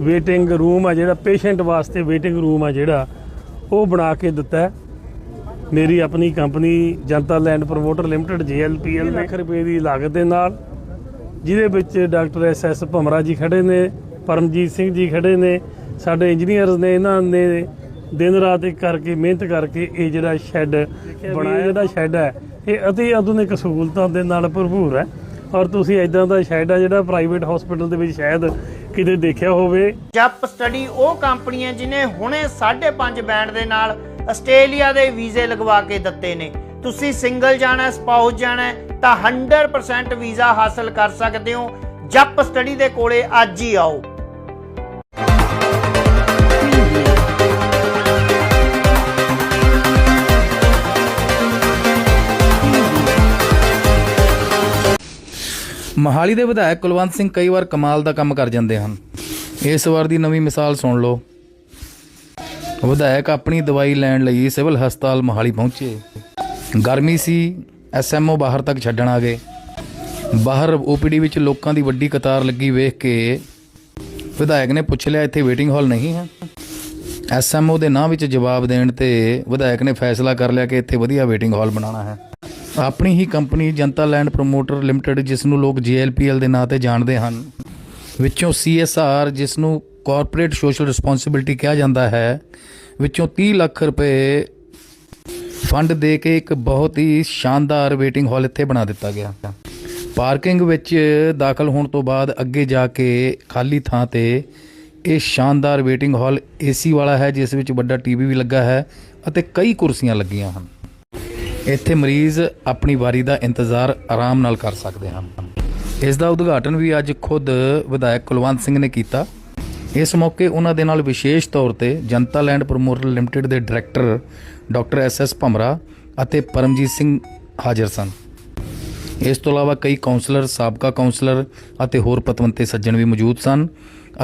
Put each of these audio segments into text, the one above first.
Waiting room ਆ ਜਿਹੜਾ patient ਵਾਸਤੇ ਵੇਟਿੰਗ ਰੂਮ ਆ ਜਿਹੜਾ, ਉਹ ਬਣਾ ਕੇ ਦਿੱਤਾ ਮੇਰੀ ਆਪਣੀ company Janata land promoter limited GLPL lakh ਰੁਪਏ ਦੀ ਲਾਗਤ ਦੇ ਨਾਲ, ਜਿਹਦੇ ਵਿੱਚ ਡਾਕਟਰ ਐਸ ਐਸ ਭਮਰਾ ਜੀ ਖੜੇ ਨੇ, ਪਰਮਜੀਤ ਸਿੰਘ ਜੀ ਖੜੇ ਨੇ, ਸਾਡੇ ਇੰਜੀਨੀਅਰਸ ਨੇ, ਇਹਨਾਂ ਨੇ ਦਿਨ ਰਾਤ ਇੱਕ ਕਰਕੇ ਮਿਹਨਤ ਕਰਕੇ ਇਹ ਜਿਹੜਾ ਸ਼ੈੱਡ ਬਣਾਇਆ, ਜਿਹੜਾ ਸ਼ੈੱਡ ਹੈ, ਇਹ ਅਤੀ ਆਧੁਨਿਕ ਸਹੂਲਤਾਂ ਦੇ ਨਾਲ ਭਰਪੂਰ ਹੈ। ਔਰ ਤੁਸੀਂ ਇਦਾਂ ਦਾ ਸ਼ੈੱਡ ਹੈ ਜਿਹੜਾ ਪ੍ਰਾਈਵੇਟ ਹਸਪੀਟਲ ਦੇ ਵਿੱਚ ਸ਼ਾਇਦ ਕਿਤੇ ਦੇਖਿਆ ਹੋਵੇ। ਜਪ ਸਟੱਡੀ ਉਹ ਕੰਪਨੀ ਹੈ ਜਿਨੇ ਹੁਣੇ 5.5 ਬੈਂਡ ਦੇ ਨਾਲ ਆਸਟ੍ਰੇਲੀਆ ਦੇ ਵੀਜ਼ੇ ਲਗਵਾ ਕੇ ਦਿੱਤੇ ਨੇ। ਤੁਸੀਂ ਸਿੰਗਲ ਜਾਣਾ ਹੈ, ਸਪਾਊਸ ਜਾਣਾ ਤਾਂ 100% ਵੀਜ਼ਾ ਹਾਸਲ ਕਰ ਸਕਦੇ ਹੋ। ਜਪ ਸਟੱਡੀ ਦੇ ਕੋਲੇ ਅੱਜ ਹੀ ਆਓ। ਮਹਾਲੀ ਦੇ ਵਿਧਾਇਕ ਕੁਲਵੰਤ ਸਿੰਘ ਕਈ ਵਾਰ ਕਮਾਲ ਦਾ ਕੰਮ ਕਰ ਜਾਂਦੇ ਹਨ। ਇਸ ਵਾਰ ਦੀ ਨਵੀਂ ਮਿਸਾਲ ਸੁਣ ਲਓ। ਵਿਧਾਇਕ ਆਪਣੀ ਦਵਾਈ ਲੈਣ ਲਈ ਸਿਵਲ ਹਸਪਤਾਲ ਮਹਾਲੀ ਪਹੁੰਚੇ। ਗਰਮੀ ਸੀ ਐਸਐਮਓ ਬਾਹਰ ਤੱਕ ਛੱਡਣ ਆ ਗਏ। ਬਾਹਰ ਓਪੀਡੀ ਵਿੱਚ ਲੋਕਾਂ ਦੀ ਵੱਡੀ ਕਤਾਰ ਲੱਗੀ ਵੇਖ ਕੇ ਵਿਧਾਇਕ ਨੇ ਪੁੱਛ ਲਿਆ, ਇੱਥੇ ਵੇਟਿੰਗ ਹਾਲ ਨਹੀਂ ਹੈ। ਐਸਐਮਓ ਦੇ ਨਾਂ ਵਿੱਚ ਜਵਾਬ ਦੇਣ ਤੇ ਵਿਧਾਇਕ ਨੇ ਫੈਸਲਾ ਕਰ ਲਿਆ ਕਿ ਇੱਥੇ ਵਧੀਆ ਵੇਟਿੰਗ ਹਾਲ ਬਣਾਉਣਾ ਹੈ। ਆਪਣੀ ਹੀ company Janata land promoter limited ਜਿਸ ਨੂੰ ਲੋਕ ਜੀਐਲਪੀਐਲ ਦੇ ਨਾਂ ਤੇ ਜਾਣਦੇ ਹਨ। ਵਿੱਚੋਂ ਸੀਐਸਆਰ ਜਿਸ ਨੂੰ ਕਾਰਪੋਰੇਟ ਸੋਸ਼ਲ ਰਿਸਪੌਂਸਿਬਿਲਟੀ ਕਿਹਾ ਜਾਂਦਾ ਹੈ, ਵਿੱਚੋਂ 30 ਲੱਖ ਰੁਪਏ ਫੰਡ ਦੇ ਕੇ ਇੱਕ ਬਹੁਤ ਹੀ ਸ਼ਾਨਦਾਰ ਵੇਟਿੰਗ ਹਾਲ ਇੱਥੇ ਬਣਾ ਦਿੱਤਾ ਗਿਆ। ਪਾਰਕਿੰਗ ਵਿੱਚ ਦਾਖਲ ਹੋਣ ਤੋਂ ਬਾਅਦ ਅੱਗੇ ਜਾ ਕੇ ਖਾਲੀ ਥਾਂ ਤੇ ਇਹ ਸ਼ਾਨਦਾਰ ਵੇਟਿੰਗ ਹਾਲ ਏਸੀ ਵਾਲਾ ਹੈ, ਜਿਸ ਵਿੱਚ ਵੱਡਾ ਟੀਵੀ ਵੀ ਲੱਗਾ ਹੈ ਅਤੇ ਕਈ ਕੁਰਸੀਆਂ ਲੱਗੀਆਂ ਹਨ। ਇੱਥੇ ਮਰੀਜ਼ ਆਪਣੀ ਵਾਰੀ ਦਾ ਇੰਤਜ਼ਾਰ ਆਰਾਮ ਨਾਲ ਕਰ ਸਕਦੇ ਹਨ। ਇਸ ਦਾ ਉਦਘਾਟਨ ਵੀ ਅੱਜ ਖੁਦ ਵਿਧਾਇਕ ਕੁਲਵੰਤ ਸਿੰਘ ਨੇ ਕੀਤਾ। ਇਸ ਮੌਕੇ ਉਹਨਾਂ ਦੇ ਨਾਲ ਵਿਸ਼ੇਸ਼ ਤੌਰ ਤੇ ਜਨਤਾ ਲੈਂਡ ਪ੍ਰਮੋਟਰ ਲਿਮਟਿਡ ਦੇ director doctor S S Bhamra ਅਤੇ ਪਰਮਜੀਤ ਸਿੰਘ ਹਾਜ਼ਰ ਸਨ। ਇਸ ਤੋਂ ਇਲਾਵਾ ਕਈ ਕਾਉਂਸਲਰ ਸਾਬਕਾ ਕਾਉਂਸਲਰ ਅਤੇ ਹੋਰ ਪਤਵੰਤੇ ਸੱਜਣ ਵੀ ਮੌਜੂਦ ਸਨ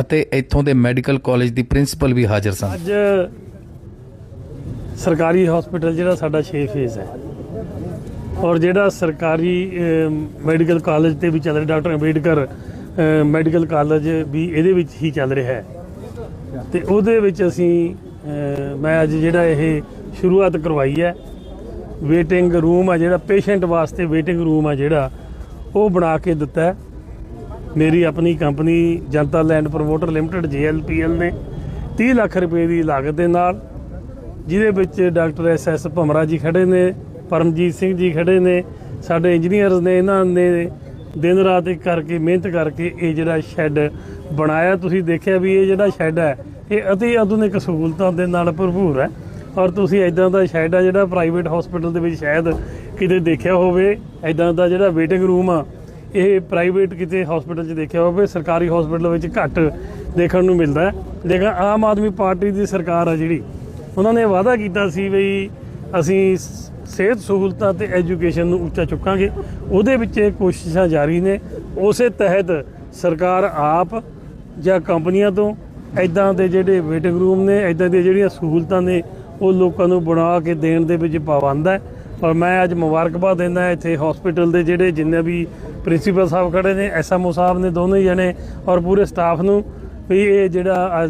ਅਤੇ ਇੱਥੋਂ ਦੇ ਮੈਡੀਕਲ ਕਾਲਜ ਦੀ ਪ੍ਰਿੰਸੀਪਲ ਵੀ ਹਾਜ਼ਰ ਸਨ। ਅੱਜ ਸਰਕਾਰੀ ਹਸਪੀਟਲ ਜਿਹੜਾ ਸਾਡਾ 6 ਫੇਜ਼ ਹੈ। ਔਰ ਜਿਹੜਾ ਸਰਕਾਰੀ ਮੈਡੀਕਲ ਕਾਲਜ ਤੇ ਵੀ ਚੱਲ ਰਿਹਾ, ਡਾਕਟਰ ਅੰਬੇਡਕਰ ਮੈਡੀਕਲ ਕਾਲਜ ਵੀ ਇਹਦੇ ਵਿੱਚ ਹੀ ਚੱਲ ਰਿਹਾ ਹੈ। ਤੇ ਉਹਦੇ ਵਿੱਚ ਅਸੀਂ ਮੈਂ ਅੱਜ ਜਿਹੜਾ ਇਹ ਸ਼ੁਰੂਆਤ ਕਰਵਾਈ ਹੈ ਵੇਟਿੰਗ ਰੂਮ ਆ ਜਿਹੜਾ ਪੇਸ਼ੈਂਟ ਵਾਸਤੇ ਵੇਟਿੰਗ ਰੂਮ ਆ ਜਿਹੜਾ, ਉਹ ਬਣਾ ਕੇ ਦਿੱਤਾ ਮੇਰੀ ਆਪਣੀ company Janata land promoter limited GLPL ਨੇ 30 ਲੱਖ ਰੁਪਏ ਦੀ ਲਾਗਤ ਦੇ ਨਾਲ, ਜਿਹਦੇ ਵਿੱਚ ਡਾਕਟਰ ਐਸ ਐਸ ਭਮਰਾ ਜੀ ਖੜੇ ਨੇ ਪਰਮਜੀਤ ਸਿੰਘ ਜੀ ਖੜੇ ਨੇ, ਸਾਡੇ ਇੰਜੀਨੀਅਰਸ ਨੇ, ਇਹਨਾਂ ਨੇ ਦਿਨ ਰਾਤ ਇੱਕ ਕਰਕੇ ਮਿਹਨਤ ਕਰਕੇ ਇਹ ਜਿਹੜਾ ਸ਼ੈੱਡ ਬਣਾਇਆ। ਤੁਸੀਂ ਦੇਖਿਆ ਵੀ ਇਹ ਜਿਹੜਾ ਸ਼ੈੱਡ ਹੈ, ਇਹ ਅਤੀ ਆਧੁਨਿਕ ਸਹੂਲਤਾਂ ਦੇ ਨਾਲ ਭਰਪੂਰ ਹੈ। ਔਰ ਤੁਸੀਂ ਇਦਾਂ ਦਾ ਸ਼ੈੱਡ ਆ ਜਿਹੜਾ ਪ੍ਰਾਈਵੇਟ ਹਸਪੀਟਲ ਦੇ ਵਿੱਚ ਸ਼ਾਇਦ ਕਿਤੇ ਦੇਖਿਆ ਹੋਵੇ ਇਦਾਂ ਦਾ ਜਿਹੜਾ ਵੇਟਿੰਗ ਰੂਮ ਆ, ਇਹ ਪ੍ਰਾਈਵੇਟ ਕਿਤੇ ਹਸਪੀਟਲ 'ਚ ਦੇਖਿਆ ਹੋਵੇ, ਸਰਕਾਰੀ ਹਸਪੀਟਲ ਵਿੱਚ ਘੱਟ ਦੇਖਣ ਨੂੰ ਮਿਲਦਾ ਲੇਕਿਨ ਆਮ ਆਦਮੀ ਪਾਰਟੀ ਦੀ ਸਰਕਾਰ ਆ ਜਿਹੜੀ, ਉਹਨਾਂ ਨੇ ਵਾਅਦਾ ਕੀਤਾ ਸੀ ਵੀ ਅਸੀਂ ਸਿਹਤ ਸਹੂਲਤਾਂ ਤੇ ਐਜੂਕੇਸ਼ਨ ਨੂੰ ਉੱਚਾ ਚੁੱਕਾਂਗੇ। ਉਹਦੇ ਵਿੱਚ ਇਹ ਕੋਸ਼ਿਸ਼ਾਂ ਜਾਰੀ ਨੇ। ਉਸੇ ਤਹਿਤ ਸਰਕਾਰ ਆਪ ਜਾਂ ਕੰਪਨੀਆਂ ਤੋਂ ਐਦਾਂ ਦੇ ਜਿਹੜੇ ਵੇਟਿੰਗ ਰੂਮ ਨੇ ਐਦਾਂ ਦੀਆਂ ਜਿਹੜੀਆਂ ਸਹੂਲਤਾਂ ਨੇ, ਉਹ ਲੋਕਾਂ ਨੂੰ ਬਣਾ ਕੇ ਦੇਣ ਦੇ ਵਿੱਚ ਪਾਬੰਦ ਹੈ। ਔਰ ਮੈਂ ਅੱਜ ਮੁਬਾਰਕਬਾਦ ਦਿੰਦਾ ਇੱਥੇ ਹਸਪੀਟਲ ਦੇ ਜਿਹੜੇ ਜਿੰਨੇ ਵੀ ਪ੍ਰਿੰਸੀਪਲ ਸਾਹਿਬ ਖੜੇ ਨੇ ਐਸਐਮਓ ਸਾਹਿਬ ਨੇ ਦੋਨੋਂ ਹੀ ਜਣੇ ਔਰ ਪੂਰੇ ਸਟਾਫ ਨੂੰ ਵੀ ਇਹ ਜਿਹੜਾ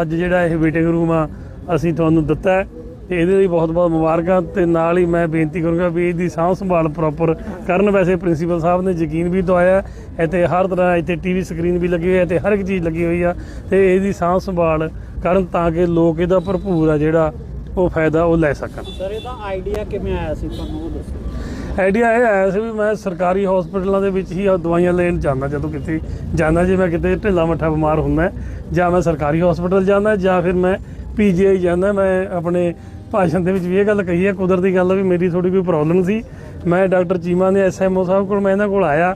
ਅੱਜ ਜਿਹੜਾ ਇਹ ਵੇਟਿੰਗ ਰੂਮ ਆ, ਅਸੀਂ ਤੁਹਾਨੂੰ ਦਿੱਤਾ ਹੈ। ਤੇ ਇਹਦੇ ਲਈ ਬਹੁਤ ਬਹੁਤ ਮੁਬਾਰਕਾਂ ਤੇ ਨਾਲ ਹੀ ਮੈਂ ਬੇਨਤੀ ਕਰੂੰਗਾ ਵੀ ਇਹਦੀ ਸਾਂਭ ਸੰਭਾਲ ਪ੍ਰੋਪਰ ਕਰਨ। ਵੈਸੇ ਪ੍ਰਿੰਸੀਪਲ ਸਾਹਿਬ ਨੇ ਯਕੀਨ ਵੀ ਦਵਾਇਆ ਹੈ। ਇੱਥੇ ਹਰ ਤਰ੍ਹਾਂ ਇੱਥੇ ਟੀਵੀ ਸਕਰੀਨ ਵੀ ਲੱਗੀ ਹੋਈ ਹੈ ਤੇ ਹਰ ਇੱਕ ਚੀਜ਼ ਲੱਗੀ ਹੋਈ ਆ ਤੇ ਇਹਦੀ ਸਾਂਭ ਸੰਭਾਲ ਕਰਨ ਤਾਂ ਕਿ ਲੋਕ ਇਹਦਾ ਭਰਪੂਰ ਆ ਜਿਹੜਾ ਉਹ ਫਾਇਦਾ ਉਹ ਲੈ ਸਕਣ। ਸਰ ਇਹਦਾ ਆਈਡੀਆ ਕਿਵੇਂ ਆਇਆ ਸੀ? ਤੁਹਾਨੂੰ ਉਹ ਦੱਸੋ। ਆਈਡੀਆ ਇਹ ਆਇਆ ਸੀ ਵੀ ਮੈਂ ਸਰਕਾਰੀ ਹਸਪੀਟਲਾਂ ਦੇ ਵਿੱਚ ਹੀ ਦਵਾਈਆਂ ਲੈਣ ਜਾਂਦਾ ਜਦੋਂ ਕਿਤੇ ਜਾਂਦਾ ਜੇ ਮੈਂ ਕਿਤੇ ਢਿੱਲਾ ਮੱਠਾ ਬਿਮਾਰ ਹੁੰਦਾ ਜਾਂ ਮੈਂ ਸਰਕਾਰੀ ਹਸਪੀਟਲ ਜਾਂਦਾ ਜਾਂ ਫਿਰ ਮੈਂ ਪੀਜੀਆਈ ਜਾਂਦਾ ਮੈਂ ਆਪਣੇ ਭਾਸ਼ਣ ਦੇ ਵਿੱਚ ਵੀ ਇਹ ਗੱਲ ਕਹੀ ਹੈ, ਕੁਦਰਤੀ ਗੱਲ ਵੀ ਮੇਰੀ ਥੋੜੀ ਕੋਈ ਪ੍ਰੋਬਲਮ ਸੀ। ਮੈਂ ਡਾਕਟਰ ਚੀਮਾ ਨੇ ਐਸਐਮਓ ਸਾਹਿਬ ਕੋਲ, ਮੈਂ ਇਹਨਾਂ ਕੋਲ ਆਇਆ,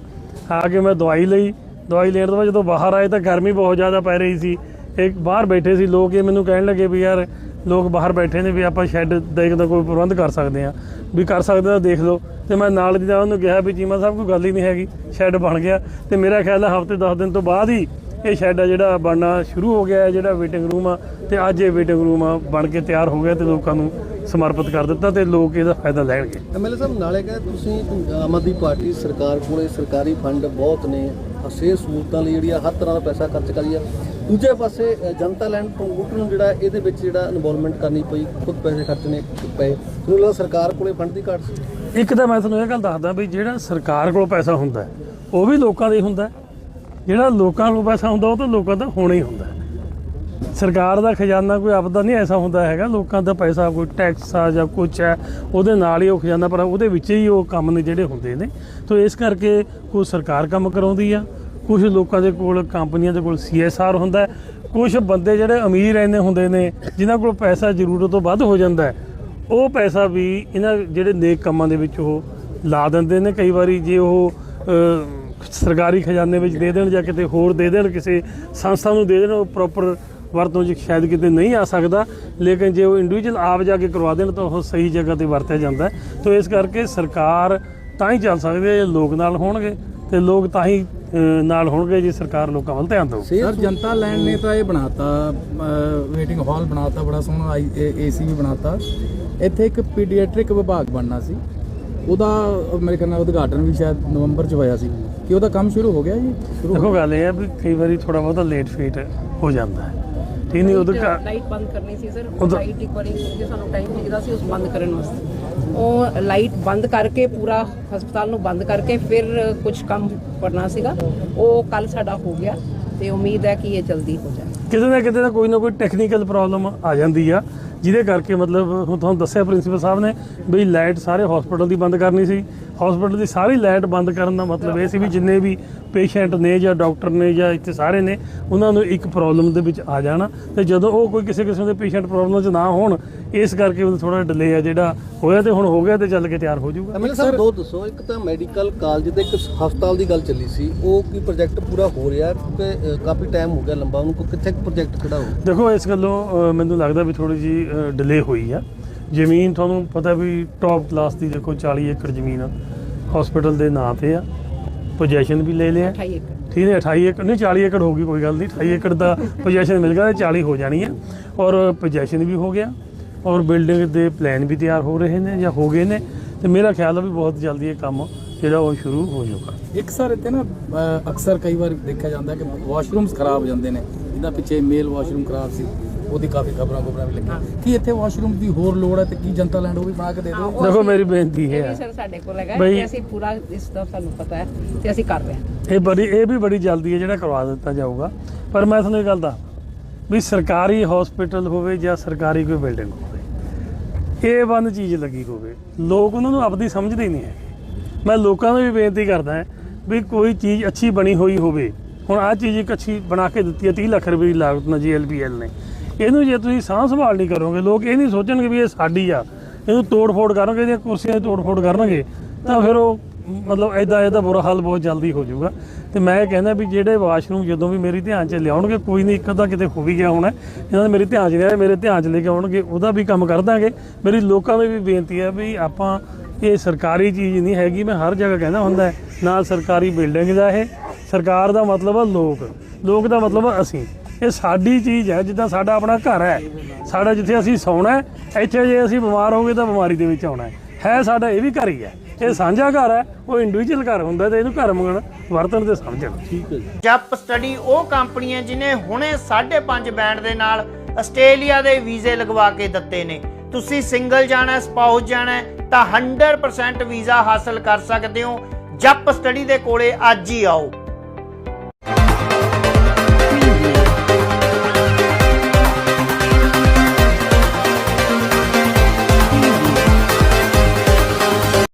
ਆ ਕੇ ਮੈਂ ਦਵਾਈ ਲਈ। ਦਵਾਈ ਲੈਣ ਤੋਂ ਬਾਅਦ ਜਦੋਂ ਬਾਹਰ ਆਏ ਤਾਂ ਗਰਮੀ ਬਹੁਤ ਜ਼ਿਆਦਾ ਪੈ ਰਹੀ ਸੀ। ਇੱਕ ਬਾਹਰ ਬੈਠੇ ਸੀ, ਲੋਕ ਇਹ ਮੈਨੂੰ ਕਹਿਣ ਲੱਗੇ ਵੀ ਯਾਰ, ਲੋਕ ਬਾਹਰ ਬੈਠੇ ਨੇ ਵੀ ਆਪਾਂ ਸ਼ੈੱਡ ਦੇਖਦਾ ਕੋਈ ਪ੍ਰਬੰਧ ਕਰ ਸਕਦੇ ਆ ਵੀ ਕਰ ਸਕਦੇ ਤਾਂ ਦੇਖ ਲਓ। ਤੇ ਮੈਂ ਨਾਲ ਦੀ ਨਾਲ ਉਹਨੂੰ ਕਿਹਾ ਵੀ ਚੀਮਾ ਸਾਹਿਬ, ਕੋਈ ਗੱਲ ਹੀ ਨਹੀਂ ਹੈਗੀ, ਸ਼ੈੱਡ ਬਣ ਗਿਆ। ਤੇ ਮੇਰਾ ਖਿਆਲ ਹੈ ਹਫ਼ਤੇ 10 ਦਿਨ ਤੋਂ ਬਾਅਦ ਹੀ ਇਹ ਸ਼ੈੱਡ ਆ ਜਿਹੜਾ ਬਣਨਾ ਸ਼ੁਰੂ ਹੋ ਗਿਆ ਹੈ ਜਿਹੜਾ ਵੇਟਿੰਗ ਰੂਮ ਆ ਤੇ ਅੱਜ ਇਹ ਵੇਟਿੰਗ ਰੂਮ ਆ ਬਣ ਕੇ ਤਿਆਰ ਹੋ ਗਿਆ ਤੇ ਲੋਕਾਂ ਨੂੰ ਸਮਰਪਿਤ ਕਰ ਦਿੱਤਾ ਤੇ ਲੋਕ ਇਹਦਾ ਫਾਇਦਾ ਲੈਣਗੇ। ਐਮਐਲਏ ਸਾਹਿਬ ਨਾਲੇ ਕਹਿੰਦੇ ਤੁਸੀਂ ਆਮ ਆਦਮੀ ਪਾਰਟੀ ਸਰਕਾਰ ਕੋਲੇ ਸਰਕਾਰੀ ਫੰਡ ਬਹੁਤ ਨੇ ਸਿਹਤ ਸਹੂਲਤਾਂ ਲਈ ਜਿਹੜੀਆਂ ਹਰ ਤਰ੍ਹਾਂ ਦਾ ਪੈਸਾ ਖਰਚ ਕਰੀ ਆ ਦੂਜੇ ਪਾਸੇ ਜਨਤਾ ਲੈਂਡ ਪ੍ਰਮੋਟਰ ਨੂੰ ਜਿਹੜਾ ਇਹਦੇ ਵਿੱਚ ਜਿਹੜਾ ਇਨਵੋਲਵਮੈਂਟ ਕਰਨੀ ਪਈ ਖੁਦ ਪੈਸੇ ਖਰਚਣੇ ਪਏ। ਮੈਨੂੰ ਲੱਗਦਾ ਸਰਕਾਰ ਕੋਲੇ ਫੰਡ ਦੀ ਘਾਟ ਸੀ। ਇੱਕ ਤਾਂ ਮੈਂ ਤੁਹਾਨੂੰ ਇਹ ਗੱਲ ਦੱਸਦਾ ਵੀ ਜਿਹੜਾ ਸਰਕਾਰ ਕੋਲ ਪੈਸਾ ਹੁੰਦਾ ਉਹ ਵੀ ਲੋਕਾਂ ਦਾ ਹੁੰਦਾ। ਜਿਹੜਾ ਲੋਕਾਂ ਨੂੰ ਪੈਸਾ ਹੁੰਦਾ, ਉਹ ਤਾਂ ਲੋਕਾਂ ਦਾ ਹੋਣਾ ਹੀ ਹੁੰਦਾ। ਸਰਕਾਰ ਦਾ ਖਜ਼ਾਨਾ ਕੋਈ ਆਪਦਾ ਨਹੀਂ ਐਸਾ ਹੁੰਦਾ ਹੈਗਾ। ਲੋਕਾਂ ਦਾ ਪੈਸਾ ਕੋਈ ਟੈਕਸ ਆ ਜਾਂ ਕੁਝ ਹੈ ਉਹਦੇ ਨਾਲ ਹੀ ਉਹ ਖਜ਼ਾਨਾ ਪਰ ਉਹਦੇ ਵਿੱਚ ਹੀ ਉਹ ਕੰਮ ਨੇ ਜਿਹੜੇ ਹੁੰਦੇ ਨੇ। ਤੋਂ ਇਸ ਕਰਕੇ ਕੋਈ ਸਰਕਾਰ ਕੰਮ ਕਰਾਉਂਦੀ ਆ ਕੁਝ ਲੋਕਾਂ ਦੇ ਕੋਲ ਕੰਪਨੀਆਂ ਦੇ ਕੋਲ ਸੀਐਸਆਰ ਹੁੰਦਾ ਹੈ ਕੁਝ ਬੰਦੇ ਜਿਹੜੇ ਅਮੀਰ ਇੰਨੇ ਹੁੰਦੇ ਨੇ, ਜਿਨ੍ਹਾਂ ਕੋਲ ਪੈਸਾ ਜ਼ਰੂਰਤ ਤੋਂ ਵੱਧ ਹੋ ਜਾਂਦਾ ਉਹ ਪੈਸਾ ਵੀ ਇਹਨਾਂ ਜਿਹੜੇ ਨੇਕ ਕੰਮਾਂ ਦੇ ਵਿੱਚ ਉਹ ਲਾ ਦਿੰਦੇ ਨੇ। ਕਈ ਵਾਰੀ ਜੇ ਉਹ ਸਰਕਾਰੀ ਖਜ਼ਾਨੇ ਵਿੱਚ ਦੇ ਦੇਣ ਜਾਂ ਕਿਤੇ ਹੋਰ ਦੇ ਦੇਣ, ਕਿਸੇ ਸੰਸਥਾ ਨੂੰ ਦੇ ਦੇਣ, ਉਹ ਪ੍ਰੋਪਰ ਵਰਤੋਂ 'ਚ ਸ਼ਾਇਦ ਕਿਤੇ ਨਹੀਂ ਆ ਸਕਦਾ। ਲੇਕਿਨ ਜੇ ਉਹ ਇੰਡੀਵਿਜੂਅਲ ਆਪ ਜਾ ਕੇ ਕਰਵਾ ਦੇਣ, ਤਾਂ ਉਹ ਸਹੀ ਜਗ੍ਹਾ ਤੇ ਵਰਤਿਆ ਜਾਂਦਾ ਤਾਂ ਇਸ ਕਰਕੇ ਸਰਕਾਰ ਤਾਂ ਹੀ ਚੱਲ ਸਕਦੀ ਹੈ ਜੇ ਲੋਕ ਨਾਲ ਹੋਣਗੇ ਤੇ ਲੋਕ ਤਾਂ ਹੀ ਨਾਲ ਹੋਣਗੇ ਜੇ ਸਰਕਾਰ ਲੋਕਾਂ ਵੱਲ ਧਿਆਨ ਦੇਊ ਸਰ, ਜਨਤਾ ਲੈਂਡ ਨੇ ਤਾਂ ਇਹ ਬਣਾਤਾ ਵੇਟਿੰਗ ਹਾਲ ਬਣਾਤਾ, ਬੜਾ ਸੋਹਣਾ ਏਸੀ ਵੀ ਬਣਾਤਾ। ਇੱਥੇ ਇੱਕ ਪੀਡੀਆਟ੍ਰਿਕ ਵਿਭਾਗ ਬਣਨਾ ਸੀ। ਉਹਦਾ ਮੇਰੇ ਖਿਆਲ ਨਾਲ ਉਦਘਾਟਨ ਵੀ ਸ਼ਾਇਦ ਨਵੰਬਰ ਚ ਹੋਇਆ ਸੀ। ਕਿ ਉਹਦਾ ਕੰਮ ਸ਼ੁਰੂ ਹੋ ਗਿਆ ਜੀ? ਸ਼ੁਰੂ ਦੇਖੋ ਗੱਲ ਇਹ ਹੈ ਵੀ ਕਈ ਵਾਰੀ ਥੋੜਾ ਬਹੁਤਾ ਲੇਟ ਫੀਟ ਹੋ ਜਾਂਦਾ ਹੈ। ਠੀਕ ਨਹੀਂ ਉਹਦੇ ਘਰ ਲਾਈਟ ਬੰਦ ਕਰਨੀ ਸੀ ਸਰ ਲਾਈਟ ਇੱਕ ਵਾਰੀ ਜੇ ਸਾਨੂੰ ਟਾਈਮ ਚਾਹੀਦਾ ਸੀ ਉਸ ਬੰਦ ਕਰਨ ਵਾਸਤੇ। ਉਹ ਲਾਈਟ ਬੰਦ ਕਰਕੇ ਪੂਰਾ ਹਸਪਤਾਲ ਨੂੰ ਬੰਦ ਕਰਕੇ ਫਿਰ ਕੁਝ ਕੰਮ ਕਰਨਾ ਸੀਗਾ। ਉਹ ਕੱਲ ਸਾਡਾ ਹੋ ਗਿਆ ਤੇ ਉਮੀਦ ਹੈ ਕਿ ਇਹ ਜਲਦੀ ਹੋ ਜਾਏ। ਕਿਤੇ ਨਾ ਕਿਤੇ ਕੋਈ ਨਾ ਕੋਈ ਟੈਕਨੀਕਲ ਪ੍ਰੋਬਲਮ ਆ ਜਾਂਦੀ ਆ। ਜਿਹਦੇ ਕਰਕੇ ਮਤਲਬ ਹੁਣ ਤੁਹਾਨੂੰ ਦੱਸਿਆ ਪ੍ਰਿੰਸੀਪਲ ਸਾਹਿਬ ਨੇ ਵੀ ਲਾਈਟ ਸਾਰੇ ਹਸਪੀਟਲ ਦੀ ਬੰਦ ਕਰਨੀ ਸੀ। ਹਸਪੀਟਲ ਦੀ ਸਾਰੀ ਲਾਈਟ ਬੰਦ ਕਰਨ ਦਾ ਮਤਲਬ ਇਹ ਸੀ ਵੀ ਜਿੰਨੇ ਵੀ ਪੇਸ਼ੈਂਟ ਨੇ ਜਾਂ ਡਾਕਟਰ ਨੇ ਜਾਂ ਇੱਥੇ ਸਾਰੇ ਨੇ, ਉਹਨਾਂ ਨੂੰ ਇੱਕ ਪ੍ਰੋਬਲਮ ਦੇ ਵਿੱਚ ਆ ਜਾਣਾ ਤੇ ਜਦੋਂ ਉਹ ਕੋਈ ਕਿਸੇ ਕਿਸਮ ਦੇ ਪੇਸ਼ੈਂਟ ਪ੍ਰੋਬਲਮ 'ਚ ਨਾ ਹੋਣ ਇਸ ਕਰਕੇ ਉਹ ਥੋੜਾ ਡਿਲੇ ਆ ਜਿਹੜਾ ਹੋਇਆ ਤੇ ਹੁਣ ਹੋ ਗਿਆ ਤੇ ਚੱਲ ਕੇ ਤਿਆਰ ਹੋ ਜਾਊਗਾ। ਐਮਐਲਏ ਸਾਹਿਬ ਦੋ ਦੱਸੋ ਇੱਕ ਤਾਂ ਮੈਡੀਕਲ ਕਾਲਜ ਦੇ ਇੱਕ ਹਸਪਤਾਲ ਦੀ ਗੱਲ ਚੱਲੀ ਸੀ ਉਹ ਕੀ ਪ੍ਰੋਜੈਕਟ ਪੂਰਾ ਹੋ ਰਿਹਾ ਕਿਉਂਕਿ ਅ, ਕਾਫੀ ਟਾਈਮ ਹੋ ਗਿਆ ਲੰਬਾ ਉਹਨੂੰ ਕਿੱਥੇ ਪ੍ਰੋਜੈਕਟ ਖੜਾ ਹੋ ਦੇਖੋ ਇਸ ਗੱਲੋਂ ਮੈਨੂੰ ਲੱਗਦਾ ਵੀ ਥੋੜੀ ਜੀ ਡਿਲੇ ਹੋਈ ਆ। ਜ਼ਮੀਨ ਤੁਹਾਨੂੰ ਪਤਾ ਵੀ ਟੌਪ ਕਲਾਸ ਦੀ ਦੇਖੋ 40 ਏਕੜ ਜ਼ਮੀਨ ਹਸਪੀਟਲ ਦੇ ਨਾਂ ਤੇ ਆ। ਪੋਜੀਸ਼ਨ ਵੀ ਲੈ ਲਿਆ। 28 ਏਕੜ। ਠੀਕ ਹੈ 28 ਏਕੜ ਨਹੀਂ 40 ਏਕੜ ਹੋ ਗਈ ਕੋਈ ਗੱਲ ਨਹੀਂ। 28 ਏਕੜ ਦਾ ਪੋਜੀਸ਼ਨ ਮਿਲ ਗਿਆ ਤੇ 40 ਹੋ ਜਾਣੀ ਹੈ ਔਰ ਪੋਜੀਸ਼ਨ ਵੀ ਹੋ ਗਿਆ। ਔਰ ਬਿਲਡਿੰਗ ਦੇ ਪਲਾਨ ਵੀ ਤਿਆਰ ਹੋ ਰਹੇ ਨੇ ਜਾਂ ਹੋ ਗਏ ਨੇ ਤੇ ਮੇਰਾ ਖਿਆਲ ਹੈ ਵੀ ਬਹੁਤ ਜਲਦੀ ਇਹ ਕੰਮ ਜਿਹੜਾ ਉਹ ਸ਼ੁਰੂ ਹੋ ਜਾਊਗਾ। ਇੱਕ ਸਰ ਇੱਥੇ ਨਾ ਅਕਸਰ ਕਈ ਵਾਰ ਦੇਖਿਆ ਜਾਂਦਾ ਕਿ ਵਾਸ਼ਰੂਮਸ ਖਰਾਬ ਹੋ ਜਾਂਦੇ ਨੇ। ਜਿਹਦਾ ਪਿੱਛੇ ਮੇਲ ਵਾਸ਼ਰੂਮ ਖਰਾਬ ਸੀ ਉਹਦੀ ਕਾਫੀ ਖਬਰਾਂ ਖਬਰਾਂ ਵੀ ਲੱਗੀਆਂ। ਕੀ ਇੱਥੇ ਵਾਸ਼ਰੂਮ ਦੀ ਹੋਰ ਲੋੜ ਹੈ ਤੇ ਕੀ ਜਨਤਾ ਲੈਂਡ ਉਹ ਵੀ ਬਣਾ ਕੇ ਦੇ ਦਿਓ ਦੇਖੋ ਮੇਰੀ ਬੇਨਤੀ ਹੈ। ਸਰ ਸਾਡੇ ਕੋਲ ਹੈਗਾ ਤੇ ਅਸੀਂ ਪੂਰਾ ਇਸ ਦਾ ਸਾਨੂੰ ਪਤਾ ਹੈ ਤੇ ਅਸੀਂ ਕਰ ਰਹੇ ਹਾਂ। ਇਹ ਬੜੀ ਇਹ ਵੀ ਬੜੀ ਜਲਦੀ ਹੈ ਜਿਹੜਾ ਕਰਵਾ ਦਿੱਤਾ ਜਾਊਗਾ। ਪਰ ਮੈਂ ਤੁਹਾਨੂੰ ਇਹ ਗੱਲ ਦਾ ਵੀ ਸਰਕਾਰੀ ਹਸਪੀਟਲ ਹੋਵੇ ਜਾਂ ਸਰਕਾਰੀ ਕੋਈ ਬਿਲਡਿੰਗ ਹੋਵੇ ਇਹ ਬੰਦ ਚੀਜ਼ ਲੱਗੀ ਹੋਵੇ। ਲੋਕ ਉਹਨਾਂ ਨੂੰ ਆਪਦੀ ਸਮਝਦੇ ਨਹੀਂ ਹੈ ਮੈਂ ਲੋਕਾਂ ਨੂੰ ਵੀ ਬੇਨਤੀ ਕਰਦਾ ਹਾਂ ਵੀ ਕੋਈ ਚੀਜ਼ ਅੱਛੀ ਬਣੀ ਹੋਈ ਹੋਵੇ। ਹੁਣ ਆਹ ਚੀਜ਼ ਇੱਕ ਅੱਛੀ ਬਣਾ ਕੇ ਦਿੱਤੀ ਹੈ 30 ਲੱਖ ਰੁਪਏ ਦੀ ਲਾਗਤ ਨਾਲ ਜੀਐਲਪੀਐਲ ਨੇ। ਇਹਨੂੰ ਜੇ ਤੁਸੀਂ ਸਾਂਭ ਸੰਭਾਲ ਨਹੀਂ ਕਰੋਗੇ, ਲੋਕ ਇਹ ਨਹੀਂ ਸੋਚਣਗੇ ਵੀ ਇਹ ਸਾਡੀ ਆ। ਇਹਨੂੰ ਤੋੜ ਫੋੜ ਕਰਨਗੇ, ਇਹਦੀਆਂ ਕੁਰਸੀਆਂ ਦੀ ਤੋੜ ਫੋੜ ਕਰਨਗੇ, ਤਾਂ ਫਿਰ ਉਹ ਮਤਲਬ ਐਦਾਂ ਇਹਦਾ ਬੁਰਾ ਹਾਲ ਬਹੁਤ ਜਲਦੀ ਹੋ ਜਾਊਗਾ। ਤੇ ਮੈਂ ਇਹ ਕਹਿੰਦਾ ਵੀ ਜਿਹੜੇ ਵਾਸ਼ਰੂਮ ਜਦੋਂ ਵੀ ਮੇਰੀ ਧਿਆਨ 'ਚ ਲਿਆਉਣਗੇ ਕੋਈ ਨਹੀਂ ਇੱਕ ਅੱਧਾ ਕਿਤੇ ਹੋ ਵੀ ਗਿਆ ਹੋਣਾ। ਇਹਨਾਂ ਨੇ ਮੇਰੇ ਧਿਆਨ 'ਚ ਲਿਆ ਮੇਰੇ ਧਿਆਨ 'ਚ ਲੈ ਕੇ ਆਉਣਗੇ ਉਹਦਾ ਵੀ ਕੰਮ ਕਰ ਦਾਂਗੇ। ਮੇਰੀ ਲੋਕਾਂ ਨੂੰ ਵੀ ਬੇਨਤੀ ਹੈ ਵੀ ਆਪਾਂ ਇਹ ਸਰਕਾਰੀ ਚੀਜ਼ ਨਹੀਂ ਹੈਗੀ ਮੈਂ ਹਰ ਜਗ੍ਹਾ ਕਹਿੰਦਾ ਹੁੰਦਾ ਹੈ, ਨਾ ਸਰਕਾਰੀ ਬਿਲਡਿੰਗ ਦਾ ਇਹ ਸਰਕਾਰ ਦਾ ਮਤਲਬ ਆ ਲੋਕ। ਲੋਕ ਦਾ ਮਤਲਬ ਆ ਅਸੀਂ। ਇਹ ਸਾਡੀ ਚੀਜ਼ ਹੈ ਜਿੱਦਾਂ ਸਾਡਾ ਆਪਣਾ ਘਰ ਹੈ ਸਾਡਾ ਜਿੱਥੇ ਅਸੀਂ ਸੌਣਾ ਹੈ ਇੱਥੇ ਜੇ ਅਸੀਂ ਬਿਮਾਰ ਹੋਗੇ ਤਾਂ ਬਿਮਾਰੀ ਦੇ ਵਿੱਚ ਆਉਣਾ ਹੈ ਸਾਡਾ ਇਹ ਵੀ ਘਰ ਹੀ ਹੈ। ਇਹ ਸਾਂਝਾ ਘਰ ਹੈ ਉਹ ਇੰਡੀਵਿਜੂਅਲ ਘਰ ਹੁੰਦਾ ਤੇ ਇਹਨੂੰ ਘਰ ਮੰਗਣ ਵਰਤਣ ਤੇ ਸਮਝਣ। ਠੀਕ ਹੈ ਜੀ। ਜਪ ਸਟੱਡੀ ਉਹ ਕੰਪਨੀ ਹੈ ਜਿਨੇ ਹੁਣੇ 5.5 ਬੈਂਡ ਦੇ ਨਾਲ ਆਸਟ੍ਰੇਲੀਆ ਦੇ ਵੀਜ਼ੇ ਲਗਵਾ ਕੇ ਦਿੱਤੇ ਨੇ। ਤੁਸੀਂ ਸਿੰਗਲ ਜਾਣਾ ਸਪਾਊਸ ਜਾਣਾ ਹੈ ਤਾਂ 100% ਵੀਜ਼ਾ ਹਾਸਲ ਕਰ ਸਕਦੇ ਹੋ। ਜਪ ਸਟੱਡੀ ਦੇ ਕੋਲੇ ਅੱਜ ਹੀ ਆਓ।